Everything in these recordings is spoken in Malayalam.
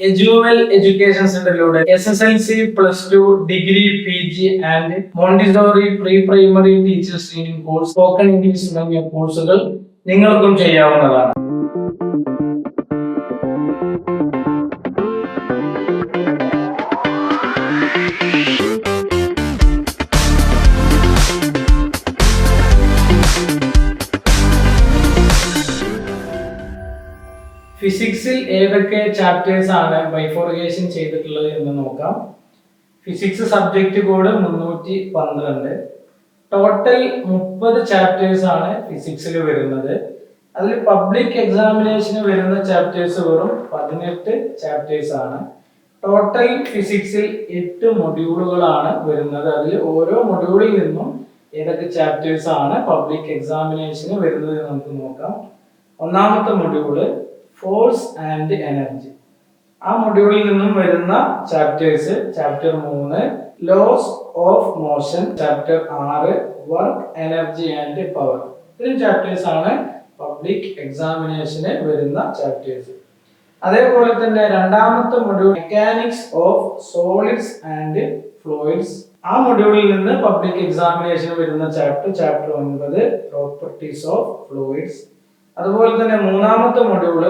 എജുവൽ education സെന്ററിലൂടെ S S L C plus two degree P G and Montessori pre primary teachers training course spoken English തുടങ്ങിയ കോഴ്സുകൾ നിങ്ങൾക്കും ചെയ്യാവുന്നതാണ്. ഫിസിക്സിൽ ഏതൊക്കെ ചാപ്റ്റേഴ്സ് ആണ് ബൈഫോർഗേഷൻ ചെയ്തിട്ടുള്ളത് എന്ന് നോക്കാം. ഫിസിക്സ് സബ്ജക്റ്റ് കോഡ് മുന്നൂറ്റി പന്ത്രണ്ട്. ടോട്ടൽ മുപ്പത് ചാപ്റ്റേഴ്സ് ആണ് ഫിസിക്സിൽ വരുന്നത്. അതിൽ പബ്ലിക് എക്സാമിനേഷന് വരുന്ന ചാപ്റ്റേഴ്സ് വെറും പതിനെട്ട് ചാപ്റ്റേഴ്സ് ആണ്. ടോട്ടൽ ഫിസിക്സിൽ എട്ട് മൊഡ്യൂളുകളാണ് വരുന്നത്. അതിൽ ഓരോ മൊഡ്യൂളിൽ നിന്നും ഏതൊക്കെ ചാപ്റ്റേഴ്സ് ആണ് പബ്ലിക് എക്സാമിനേഷന് വരുന്നത് നമുക്ക് നോക്കാം. ഒന്നാമത്തെ മൊഡ്യൂൾ ഫോഴ്സ് ആൻഡ് എനർജി ആ മൊഡ്യൂളിൽ നിന്നും വരുന്ന ചാപ്റ്റേഴ്സ് ചാപ്റ്റർ മൂന്ന് ലോസ് ഓഫ് മോഷൻ ചാപ്റ്റർ ആറ് വർക്ക് എനർജി ആൻഡ് പവർ ഇത്രയും ചാപ്റ്റേഴ്സ് ആണ് പബ്ലിക് എക്സാമിനേഷന് വരുന്ന ചാപ്റ്റേഴ്സ് അതേപോലെ തന്നെ രണ്ടാമത്തെ module mechanics of solids and fluids ആ മൊഡ്യൂളിൽ നിന്ന് പബ്ലിക് എക്സാമിനേഷൻ വരുന്ന ചാപ്റ്റർ ചാപ്റ്റർ ഒൻപത് പ്രോപ്പർട്ടീസ് ഓഫ് ഫ്ലൂയിഡ്സ് അതുപോലെ തന്നെ മൂന്നാമത്തെ മൊഡ്യൂൾ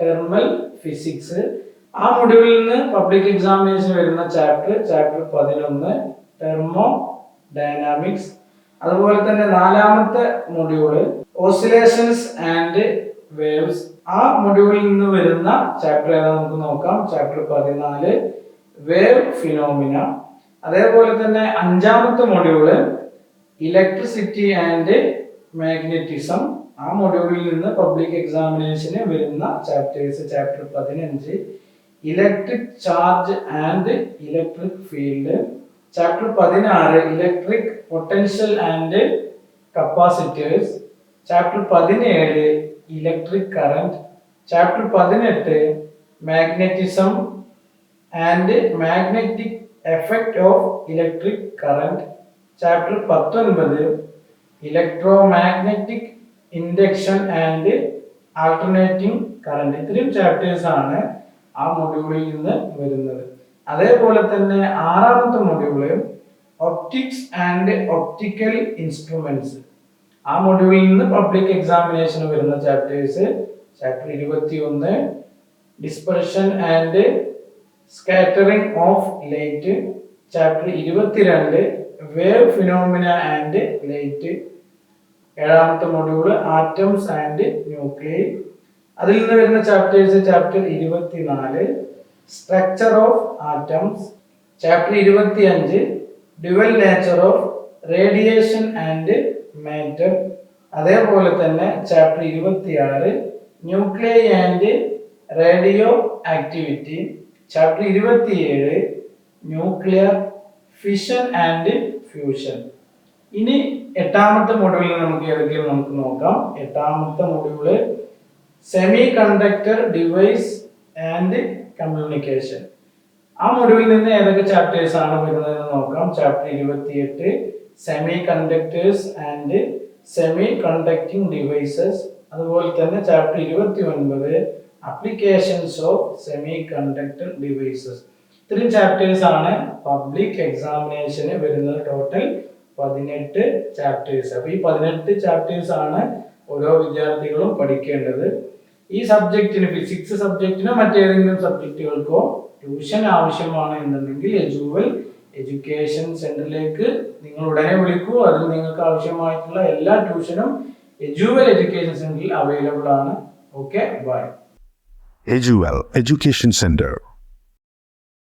തെർമൽ ഫിസിക്സ് ആ മൊഡ്യൂളിൽ നിന്ന് പബ്ലിക് എക്സാമിനേഷൻ വരുന്ന ചാപ്റ്റർ ചാപ്റ്റർ പതിനൊന്ന് തെർമോ ഡൈനാമിക്സ് അതുപോലെ തന്നെ നാലാമത്തെ മൊഡ്യൂൾ ഓസിലേഷൻസ് ആൻഡ് വേവ്സ് ആ മൊഡ്യൂളിൽ നിന്ന് വരുന്ന ചാപ്റ്റർ ഏതാ നമുക്ക് നോക്കാം. ചാപ്റ്റർ പതിനാല് വേവ് ഫിനോമിന അതേപോലെ തന്നെ അഞ്ചാമത്തെ മൊഡ്യൂൾ ഇലക്ട്രിസിറ്റി ആൻഡ് മാഗ്നറ്റിസം ആ മൊഡ്യൂളിൽ നിന്ന് പബ്ലിക് എക്സാമിനേഷന് വരുന്ന ചാപ്റ്റേഴ്സ് ചാപ്റ്റർ പതിനഞ്ച് electric charge and electric field chapter പതിനാറ് electric potential and capacitors chapter പതിനേഴ് ഇലക്ട്രിക് കറണ്ട് ചാപ്റ്റർ പതിനെട്ട് magnetism and magnetic effect of electric current chapter പത്തൊൻപത് electromagnetic induction and alternating current ഇത്രയും ചാപ്റ്റേഴ്സ് ആണ് ആ മൊഡ്യൂളിൽ നിന്ന് വരുന്നത്. അതേപോലെ തന്നെ ആറാമത്തെ module optics and optical instruments ആ മൊഡ്യൂളിൽ നിന്ന് പബ്ലിക് എക്സാമിനേഷന് വരുന്ന ചാപ്റ്റേഴ്സ് ചാപ്റ്റർ ഇരുപത്തി ഒന്ന് dispersion and scattering of light chapter ഇരുപത്തിരണ്ട് വേവ് ഫിനോമിന ആൻഡ് ലൈറ്റ് ഏഴാമത്തെ മൊഡ്യൂൾ ആറ്റംസ് ആൻഡ് ന്യൂക്ലിയൈ അതിൽ നിന്ന് വരുന്ന ചാപ്റ്റേഴ്സ് ചാപ്റ്റർ ഇരുപത്തിനാല് സ്ട്രക്ചർ ഓഫ് ആറ്റംസ് ചാപ്റ്റർ ഇരുപത്തി അഞ്ച് dual nature of radiation and matter അതേപോലെ തന്നെ ചാപ്റ്റർ ഇരുപത്തിയാറ് nuclear and radioactivity chapter ഇരുപത്തിയേഴ് ന്യൂക്ലിയർ ഫിഷൻ ആൻഡ് ഫ്യൂഷൻ ഇനി എട്ടാമത്തെ മൊഡ്യൂളിൽ നമുക്ക് ഏതൊക്കെയാണ് നമുക്ക് നോക്കാം. എട്ടാമത്തെ module semiconductor device and communication ആ മൊഡ്യൂളിൽ നിന്ന് ഏതൊക്കെ ചാപ്റ്റേഴ്സ് ആണ് വരുന്നതെന്ന് നോക്കാം. ചാപ്റ്റർ ഇരുപത്തിയെട്ട് semiconductors and semiconducting devices അതുപോലെ തന്നെ ചാപ്റ്റർ ഇരുപത്തി ഒൻപത് applications of semiconductor devices ഇത്രയും ചാപ്റ്റേഴ്സ് ആണ് പബ്ലിക് എക്സാമിനേഷന് വരുന്നത് ടോട്ടൽ പതിനെട്ട് ചാപ്റ്റേഴ്സ് അപ്പൊ ഈ പതിനെട്ട് ചാപ്റ്റേഴ്സ് ആണ് ഓരോ വിദ്യാർത്ഥികളും പഠിക്കേണ്ടത്. ഈ സബ്ജക്റ്റിന് ഫിസിക്സ് സബ്ജക്റ്റിനോ മറ്റേതെങ്കിലും സബ്ജക്റ്റുകൾക്കോ ട്യൂഷൻ ആവശ്യമാണ് എന്നുണ്ടെങ്കിൽ എജുവൽ എഡ്യൂക്കേഷൻ സെന്ററിലേക്ക് നിങ്ങൾ ഉടനെ വിളിക്കൂ. അതിൽ നിങ്ങൾക്ക് ആവശ്യമായിട്ടുള്ള എല്ലാ ട്യൂഷനും എജുവൽ എഡ്യൂക്കേഷൻ സെന്ററിൽ അവൈലബിൾ ആണ്. ഓക്കെ ബൈ എജുവൽ എഡ്യൂക്കേഷൻ Center